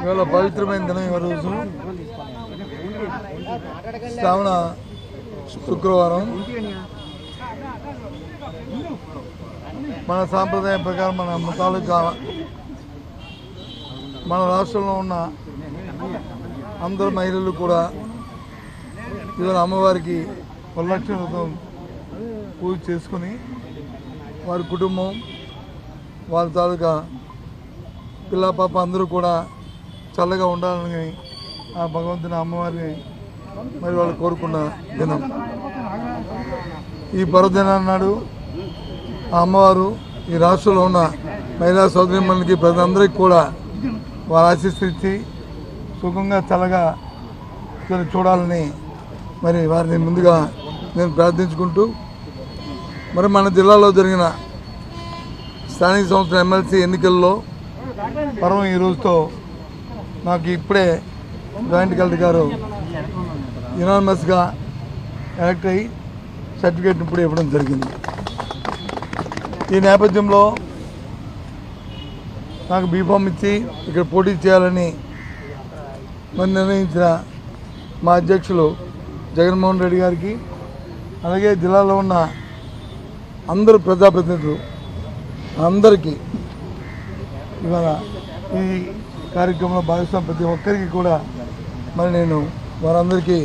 ఇవాళ పవిత్రమైన దినం ఈ రోజు. శ్రావణ శుక్రవారం. మన సాంప్రదాయం ప్రకారం మన తాలూకా మన రాష్ట్రంలో ఉన్న అందరు మహిళలు కూడా ఇవాళ అమ్మవారికి వరలక్ష్మి వ్రతం పూజ చేసుకుని వారి కుటుంబం వారి తాలూకా పిల్ల పాప అందరూ కూడా చల్లగా ఉండాలని ఆ భగవంతుని అమ్మవారిని మరి వాళ్ళు కోరుకున్న దినం. ఈ పర్వదినాన్ని నాడు ఆ అమ్మవారు ఈ రాష్ట్రంలో ఉన్న మహిళా సోదరిమణులకి ప్రజలందరికీ కూడా వారు ఆశీస్సు సుఖంగా చల్లగా చూడాలని మరి వారిని ముందుగా నేను ప్రార్థించుకుంటూ మరి మన జిల్లాలో జరిగిన స్థానిక సంస్థల ఎమ్మెల్సీ ఎన్నికల్లో పర్వం ఈ రోజుతో నాకు ఇప్పుడే జాయింట్ కలెక్టర్ గారు యునానిమస్గా ఎలక్ట్ అయ్యి సర్టిఫికేట్ ఇప్పుడు ఇవ్వడం జరిగింది. ఈ నేపథ్యంలో నాకు బీఫామ్ ఇచ్చి ఇక్కడ పోటీ చేయాలని మరి నిర్ణయించిన మా అధ్యక్షులు జగన్మోహన్ రెడ్డి గారికి అలాగే జిల్లాలో ఉన్న అందరు ప్రజాప్రతినిధులు అందరికీ ఇవాళ ఈ కార్యక్రమంలో భాగస్వామి ప్రతి ఒక్కరికి కూడా మరి నేను వారందరికీ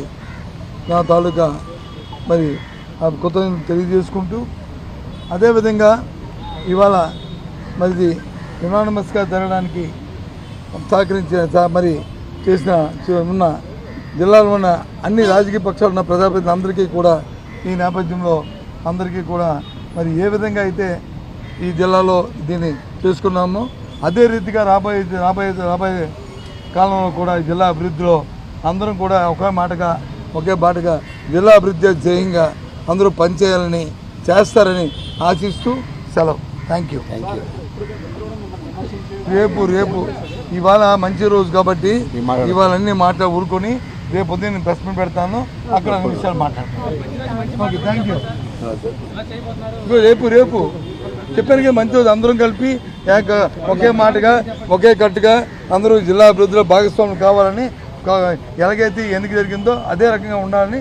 నా తాలూకా మరి ఆ కృతజ్ఞతలు తెలియజేసుకుంటూ అదేవిధంగా ఇవాళ మరిది యునానిమస్గా జరగడానికి సహకరించిన మరి చేసిన ఉన్న జిల్లాలో ఉన్న అన్ని రాజకీయ పక్షాలు ఉన్న ప్రజాప్రతినిధులు అందరికీ కూడా ఈ నేపథ్యంలో అందరికీ కూడా మరి ఏ విధంగా అయితే ఈ జిల్లాలో దీన్ని చేసుకున్నామో అదే రీతిగా రాబోయే రాబోయే రాబోయే కాలంలో కూడా జిల్లా అభివృద్ధిలో అందరం కూడా ఒకే మాటగా ఒకే బాటగా జిల్లా అభివృద్ధి ధ్యేయంగా అందరూ పనిచేయాలని చేస్తారని ఆశిస్తూ సెలవు. థ్యాంక్ యూ రేపు రేపు ఇవాళ మంచి రోజు కాబట్టి ఇవాళ అన్ని మాటలు ఊరుకొని రేపు పొద్దున్న నేను ప్రెస్ మీట్ పెడతాను. అక్కడ అన్ని విషయాలు మాట్లాడతాను. ఓకే థ్యాంక్ యూ రేపు రేపు. చెప్పాను కదా మంచి రోజు అందరం కలిపి ఒకే మాటగా ఒకే కట్టుగా అందరూ జిల్లా అభివృద్ధిలో భాగస్వాములు కావాలని ఎలాగైతే ఎందుకు జరిగిందో అదే రకంగా ఉండాలని